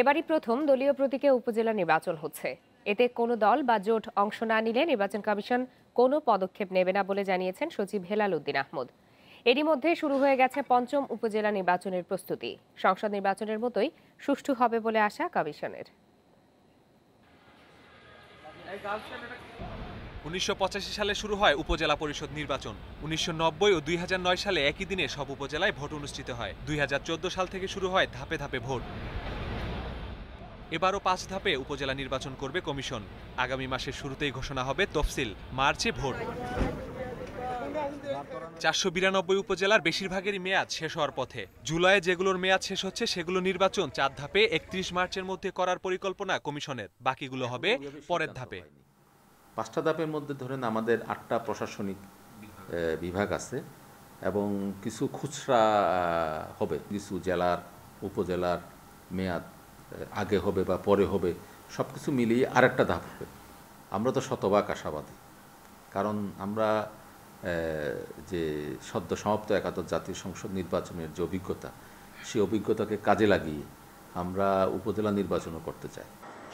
এবারই প্রথম দলীয় প্রতীকে উপজেলা নির্বাচন হচ্ছে। এতে কোনো দল বা জোট অংশ না নিলে নির্বাচন কমিশন কোনো পদক্ষেপ নেবে না বলে জানিয়েছেন সচিব হেলাল উদ্দিন আহমদ। এরই মধ্যে শুরু হয়ে গেছে পঞ্চম উপজেলা নির্বাচনের প্রস্তুতি। সংসদ নির্বাচনের মতোই সুষ্ঠু হবে বলে আশা কমিশনের। উনিশশো পঁচাশি সালে শুরু হয় উপজেলা পরিষদ নির্বাচন। উনিশশো নব্বই ও দুই হাজার নয় সালে একই দিনে সব উপজেলায় ভোট অনুষ্ঠিত হয়। দুই হাজার চৌদ্দ সাল থেকে শুরু হয় ধাপে ধাপে ভোট। এবারও পাঁচ ধাপে উপজেলা নির্বাচন করবে কমিশন। আগামী মাসের শুরুতেই ঘোষণা হবে তফসিল, মার্চে ভোট। চারশো বিরানব্বই উপজেলার বেশিরভাগেরই মেয়াদ শেষ হওয়ার পথে। জুলাইয়ে যেগুলোর মেয়াদ শেষ হচ্ছে, সেগুলো নির্বাচন চার ধাপে, একত্রিশ মার্চের মধ্যে করার পরিকল্পনা কমিশনের। বাকিগুলো হবে পরের ধাপে। পাঁচটা ধাপের মধ্যে ধরেন আমাদের আটটা প্রশাসনিক বিভাগ আছে এবং কিছু খুচরা হবে, কিছু জেলার, উপজেলার মেয়াদ আগে হবে বা পরে হবে সব কিছু মিলিয়ে আরেকটা ধাপ হবে। আমরা তো শতভাগ আশাবাদী। কারণ আমরা যে সদ্য সমাপ্ত একাদশ জাতীয় সংসদ নির্বাচনের যে অভিজ্ঞতা সেই অভিজ্ঞতাকে কাজে লাগিয়ে আমরা উপজেলা নির্বাচনও করতে চাই।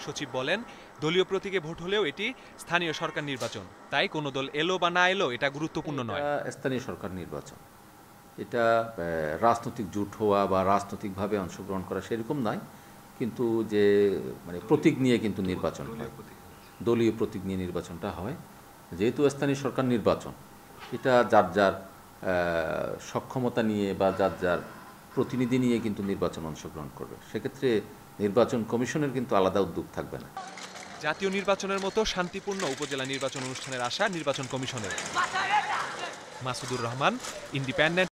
সচিব বলেন দলীয় প্রতীকে ভোট হলেও এটি স্থানীয় সরকার নির্বাচন। তাই কোনো দল এলো বা না এলো এটা গুরুত্বপূর্ণ নয়। স্থানীয় সরকার নির্বাচন। এটা রাজনৈতিক জোট হওয়া বা রাজনৈতিকভাবে অংশগ্রহণ করা সেরকম নয়। কিন্তু যে মানে প্রতীক নিয়ে কিন্তু নির্বাচন হয়। দলীয় প্রতীক নিয়ে নির্বাচনটা হয়। যেহেতু স্থানীয় সরকার নির্বাচন, এটা যার যার সক্ষমতা নিয়ে বা যার যার প্রতিনিধি নিয়ে কিন্তু নির্বাচন অংশগ্রহণ করবে। সেক্ষেত্রে নির্বাচন কমিশনের কিন্তু আলাদা উদ্যোগ থাকবে না। জাতীয় নির্বাচনের মতো শান্তিপূর্ণ উপজেলা নির্বাচন অনুষ্ঠানের আশা নির্বাচন কমিশনের। মাসুদুর রহমান, ইন্ডিপেন্ডেন্ট